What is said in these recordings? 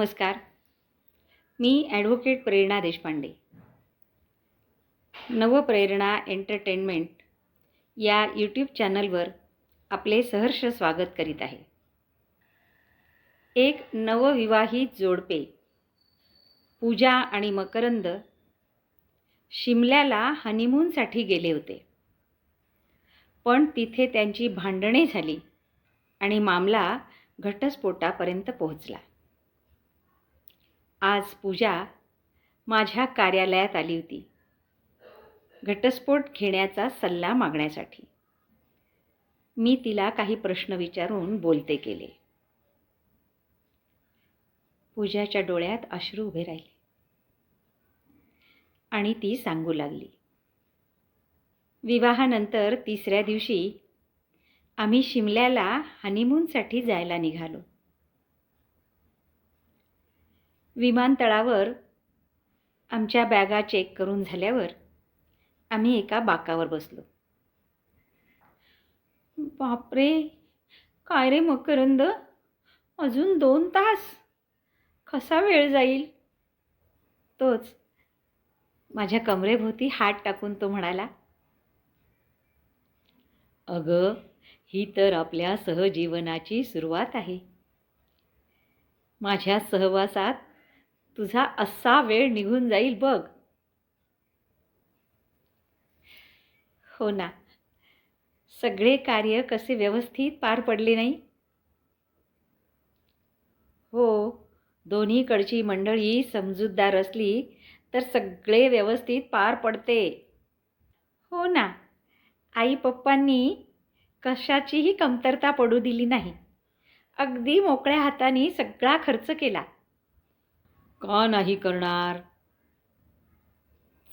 नमस्कार. मी ॲडव्होकेट प्रेरणा देशपांडे. नवप्रेरणा एंटरटेनमेंट या यूट्यूब चॅनलवर आपले सहर्ष स्वागत करीत आहे. एक नवविवाहित जोडपे पूजा आणि मकरंद शिमल्याला हनीमूनसाठी गेले होते. पण तिथे त्यांची भांडणे झाली आणि मामला घटस्फोटापर्यंत पोहोचला. आज पूजा माझ्या कार्यालयात आली होती. घटस्फोट घेण्याचा सल्ला मागण्यासाठी. मी तिला काही प्रश्न विचारून बोलते केले. पूजाच्या डोळ्यात अश्रू उभे राहिले. आणि ती सांगू लागली. विवाहानंतर तिसऱ्या दिवशी आम्ही शिमल्याला हनीमूनसाठी जायला निघालो. विमानतळावर आमच्या बॅगा चेक करून झाल्यावर आम्ही एका बाकावर बसलो. बापरे काय रे मकरंद? अजून दोन तास. कसा वेळ जाईल? तोच माझ्या कमरेभोवती हात टाकून तो म्हणाला अगं ही तर आपल्या सहजीवनाची सुरुवात आहे. माझ्या सहवासात तुझा असा वेळ निघून जाईल बघ. हो ना. सगळे कार्य कसे व्यवस्थित पार पडले नाही? हो दोन्हीकडची मंडळी समजूतदार असली तर सगळे व्यवस्थित पार पडते. हो ना. आई पप्पांनी कशाचीही कमतरता पडू दिली नाही. अगदी मोकळ्या हाताने सगळा खर्च केला. का नाही करणार?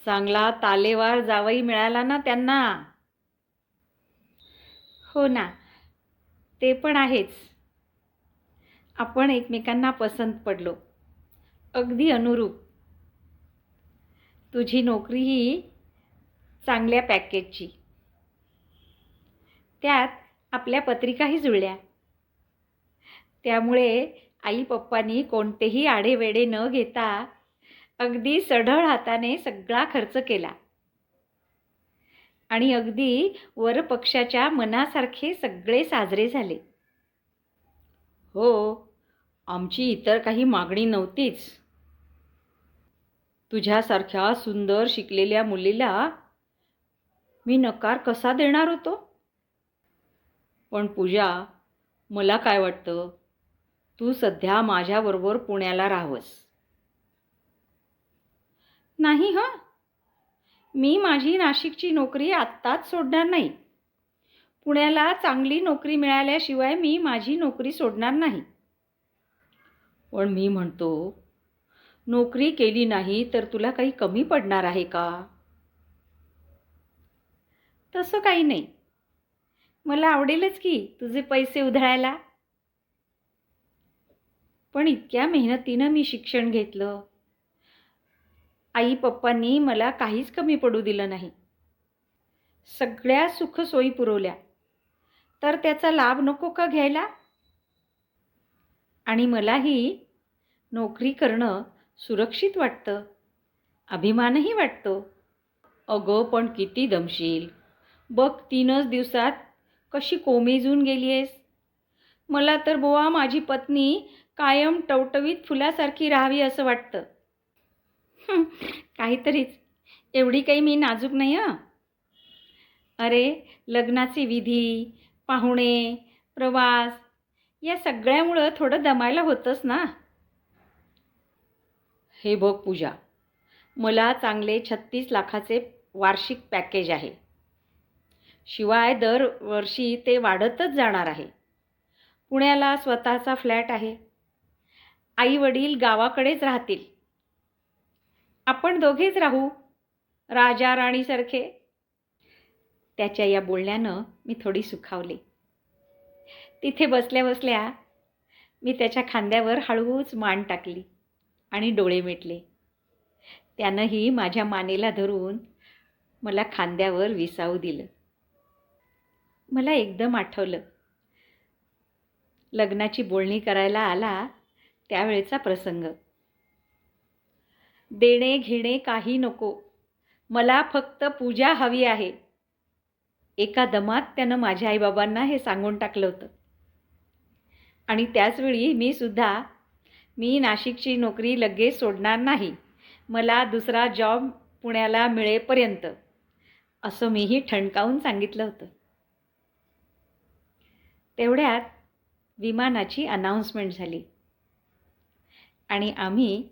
चांगला तालेवार जावई मिळाला ना त्यांना. हो ना ते पण आहेच. आपण एकमेकांना पसंत पडलो. अगदी अनुरूप. तुझी नोकरी ही चांगल्या पॅकेजची. त्यात आपल्या पत्रिकाही जुळल्या. त्यामुळे आई पप्पांनी कोणतेही आडेवेडे न घेता अगदी सढळ हाताने सगळा खर्च केला. आणि अगदी वरपक्षाच्या मनासारखे सगळे साजरे झाले. हो आमची इतर काही मागणी नव्हतीच. तुझ्यासारख्या सुंदर शिकलेल्या मुलीला मी नकार कसा देणार होतो? पण पूजा मला काय वाटतं? तू सध्या माझ्याबरोबर पुण्याला राहवस. नाही ह? मी माझी नाशिकची नोकरी आत्ताच सोडणार नाही. पुण्याला चांगली नोकरी मिळाल्याशिवाय मी माझी नोकरी सोडणार नाही. पण मी म्हणतो नोकरी केली नाही तर तुला काही कमी पडणार आहे का? तसं काही नाही. मला आवडेलच की तुझे पैसे उधळायला. पण इतक्या मेहनतीनं मी शिक्षण घेतलं. आई पप्पांनी मला काहीच कमी पडू दिलं नाही. सगळ्या सुखसोयी पुरवल्या. तर त्याचा लाभ नको का घ्यायला? आणि मलाही नोकरी करणं सुरक्षित वाटतं. अभिमानही वाटतो. अगं पण किती दमशील. बघ तीनच दिवसात कशी कोमेजून गेली आहेस मला तर बोवा माझी पत्नी कायम टवटवीत फुलासारखी राहावी असं वाटतं. काहीतरीच. एवढी काही मी नाजूक नाही हं. अरे लग्नाची विधी पाहुणे प्रवास या सगळ्यामुळं थोडं दमायला होतंच ना? हे बघ पूजा मला चांगले छत्तीस लाखाचे वार्षिक पॅकेज आहे. शिवाय दरवर्षी ते वाढतच जाणार आहे. पुण्याला स्वतःचा फ्लॅट आहे. आई वडील गावाकडेच राहतील. आपण दोघेच राहू राजा राणीसारखे त्याच्या या बोलण्यानं मी थोडी सुखावले. तिथे बसल्या बसल्या मी त्याच्या खांद्यावर हळूच मान टाकली आणि डोळे मिटले. त्यानंही माझ्या मानेला धरून मला खांद्यावर विसावू दिलं. मला एकदम आठवलं. लग्नाची बोलणी करायला आला त्यावेळेचा प्रसंग. देणे घेणे काही नको. मला फक्त पूजा हवी आहे. एका दमात त्यानं माझ्या आईबाबांना हे सांगून टाकलं होतं. आणि त्याचवेळी मी सुद्धा मी नाशिकची नोकरी लगेच सोडणार नाही. मला दुसरा जॉब पुण्याला मिळेपर्यंत. असं मीही ठणकावून सांगितलं होतं. तेवढ्यात विमानाची अनाऊन्समेंट झाली. आणि आम्ही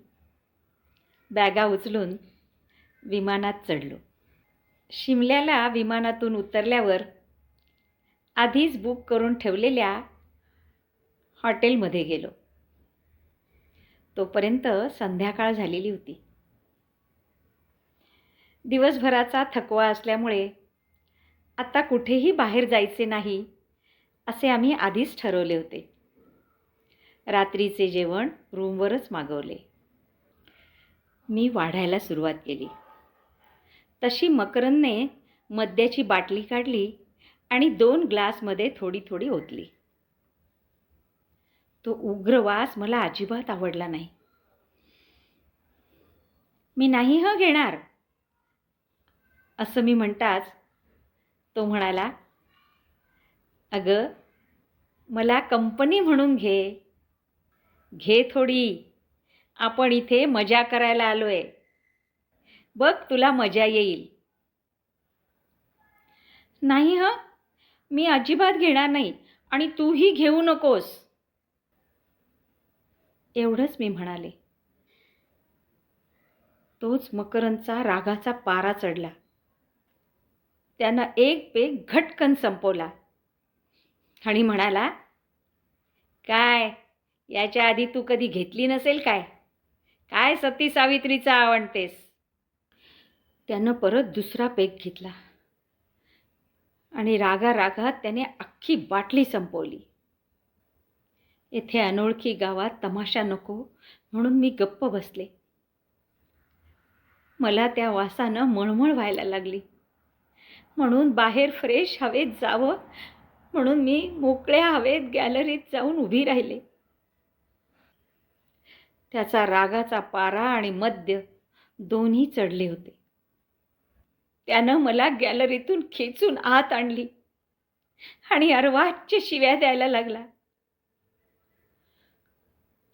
बॅगा उचलून विमानात चढलो. शिमल्याला विमानातून उतरल्यावर आधीच बुक करून ठेवलेल्या हॉटेलमध्ये गेलो. तोपर्यंत संध्याकाळ झालेली होती. दिवसभराचा थकवा असल्यामुळे आता कुठेही बाहेर जायचे नाही असे आम्ही आधीच ठरवले होते. रात्रीचे जेवण रूमवरच मागवले. मी वाढायला सुरुवात केली. तशी मकरनने मद्याची बाटली काढली आणि दोन ग्लासमध्ये थोडी थोडी ओतली. तो उग्र वास मला अजिबात आवडला नाही. मी नाही ह घेणार. असं मी म्हणताच तो म्हणाला अगं मला कंपनी म्हणून घे. घे थोडी. आपण इथे मजा करायला आलो आहे बघ तुला मजा येईल. नाही ह मी अजिबात घेणार नाही आणि तूही घेऊ नकोस. एवढंच मी म्हणाले. तोच मकरंदचा रागाचा पारा चढला. त्यानं एक पेग घटकन संपवला. आणि म्हणाला काय? याच्या आधी तू कधी घेतली नसेल काय? काय सती सावित्रीचा आवडतेस? त्यानं परत दुसरा पेक घेतला. आणि रागा रागात त्याने अख्खी बाटली संपवली. येथे अनोळखी गावात तमाशा नको म्हणून मी गप्प बसले. मला त्या वासानं मळमळ व्हायला लागली. म्हणून बाहेर फ्रेश हवेत जावं म्हणून मी मोकळ्या हवेत गॅलरीत जाऊन उभी राहिले. त्याचा रागाचा पारा आणि मद्य दोन्ही चढले होते. त्यानं मला गॅलरीतून खेचून आत आणली आणि अर्वाच्य शिव्या द्यायला लागला.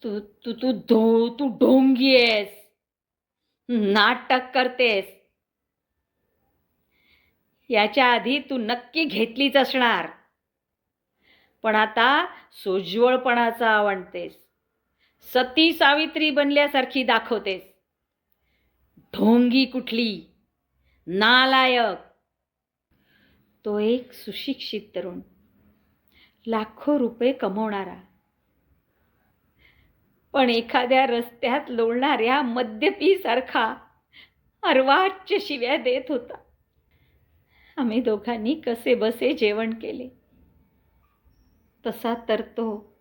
तू तू तू धो तू ढोंगी आहेस. नाटक करतेस. याच्या आधी तू नक्की घेतलीच असणार. पण आता सोज्वळपणाचा आवडतेस. सती सावित्री बनल्यासारखी दाखवतेस. ढोंगी कुठली? नालायक. तो एक सुशिक्षित तरुण. लाखो रुपये कमवणारा. पण एखाद्या रस्त्यात लोळणाऱ्या मद्यपीसारखा अर्वाच्य शिव्या देत होता. आम्ही दोघांनी कसे बसे जेवण केले. तसा तर तो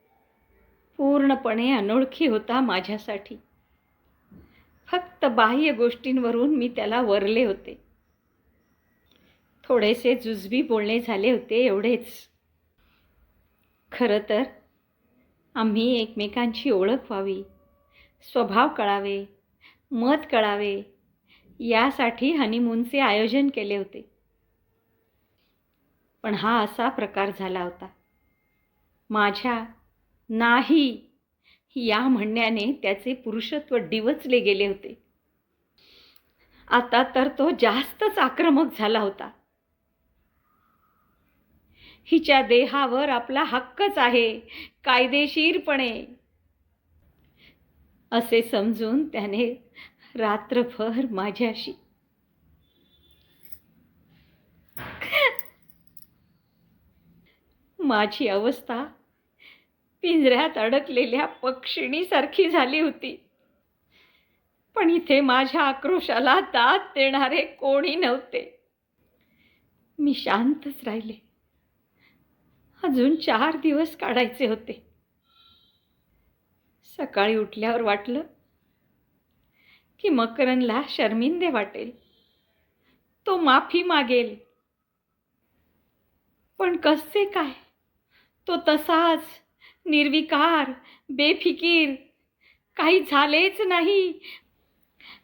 पूर्णपणे अनोळखी होता माझ्यासाठी. फक्त बाह्य गोष्टींवरून मी त्याला वरले होते. थोडेसे जुजबी बोलणे झाले होते एवढेच. खरं तर आम्ही एकमेकांची ओळख व्हावी स्वभाव कळावे मत कळावे यासाठी हनीमूनचे आयोजन केले होते. पण हा असा प्रकार झाला होता. माझ्या नाही. या म्हणण्याने त्याचे पुरुषत्व डिवचले गेले होते. आता तर तो जास्तच आक्रमक झाला होता. हिच्या देहावर आपला हक्कच आहे कायदेशीरपणे. असे समजून त्याने रात्रभर माझ्याशी माझी अवस्था पिंजऱ्यात अडकलेल्या पक्षिणीसारखी झाली होती. पण इथे माझ्या आक्रोशाला दाद देणारे कोणी नव्हते. मी शांतच राहिले. अजून चार दिवस काढायचे होते. सकाळी उठल्यावर वाटलं की मकरनला शर्मिंदे वाटेल. तो माफी मागेल. पण कसे काय? तो तसाच निर्विकार बेफिकीर. काही झालेच नाही.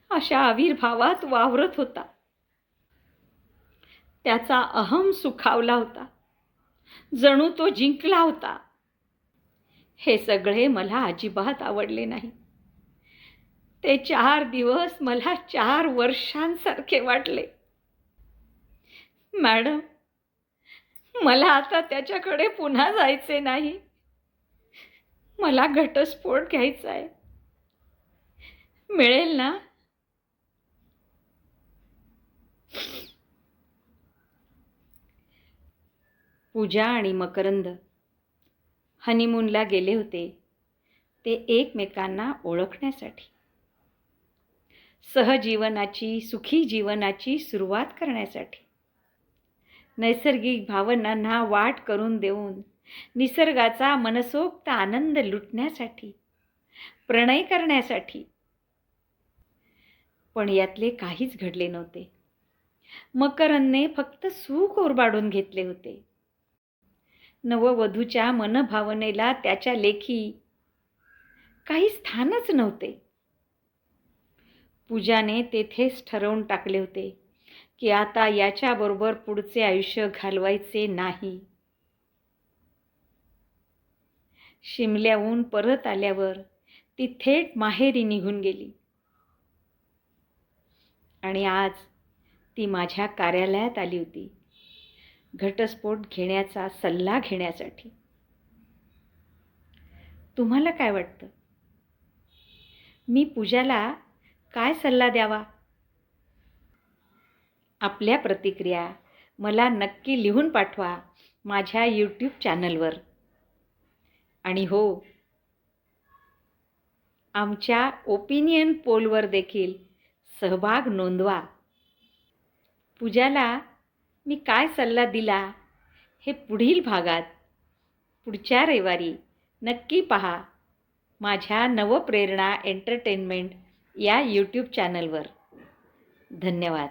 अशा आविर्भावात वावरत होता. त्याचा अहम सुखावला होता. जणू तो जिंकला होता. हे सगळे मला अजिबात आवडले नाही. ते चार दिवस मला चार वर्षांसारखे वाटले. मॅडम मला आता त्याच्याकडे पुन्हा जायचे नाही. मला घटस्फोट घ्यायचा आहे. मिळेल ना? पूजा आणि मकरंद हनीमूनला गेले होते. ते एकमेकांना ओळखण्यासाठी. सहजीवनाची सुखी जीवनाची सुरुवात करण्यासाठी. नैसर्गिक भावनांना वाट करून देऊन निसर्गाचा मनसोक्त आनंद लुटण्यासाठी प्रणय करण्यासाठी. पण यातले काहीच घडले नव्हते. मकरंदने फक्त सुख ओरबाडून घेतले होते. नववधूच्या मनभावनेला त्याच्या लेखी काही स्थानच नव्हते. पूजाने तेथेच ठरवून टाकले होते की आता याच्याबरोबर पुढचे आयुष्य घालवायचे नाही. शिमल्याहून परत आल्यावर ती थेट माहेरी निघून गेली. आणि आज ती माझ्या कार्यालयात आली होती. घटस्फोट घेण्याचा सल्ला घेण्यासाठी. तुम्हाला काय वाटतं? मी पूजाला काय सल्ला द्यावा? आपल्या प्रतिक्रिया मला नक्की लिहून पाठवा माझ्या यूट्यूब चॅनलवर आणि हो आमच्या ओपिनियन पोलवर देखील सहभाग नोंदवा. पूजाला मी काय सल्ला दिला हे पुढील भागात पुढच्या रविवारी नक्की पहा माझ्या नवप्रेरणा एंटरटेनमेंट या यूट्यूब चॅनलवर धन्यवाद.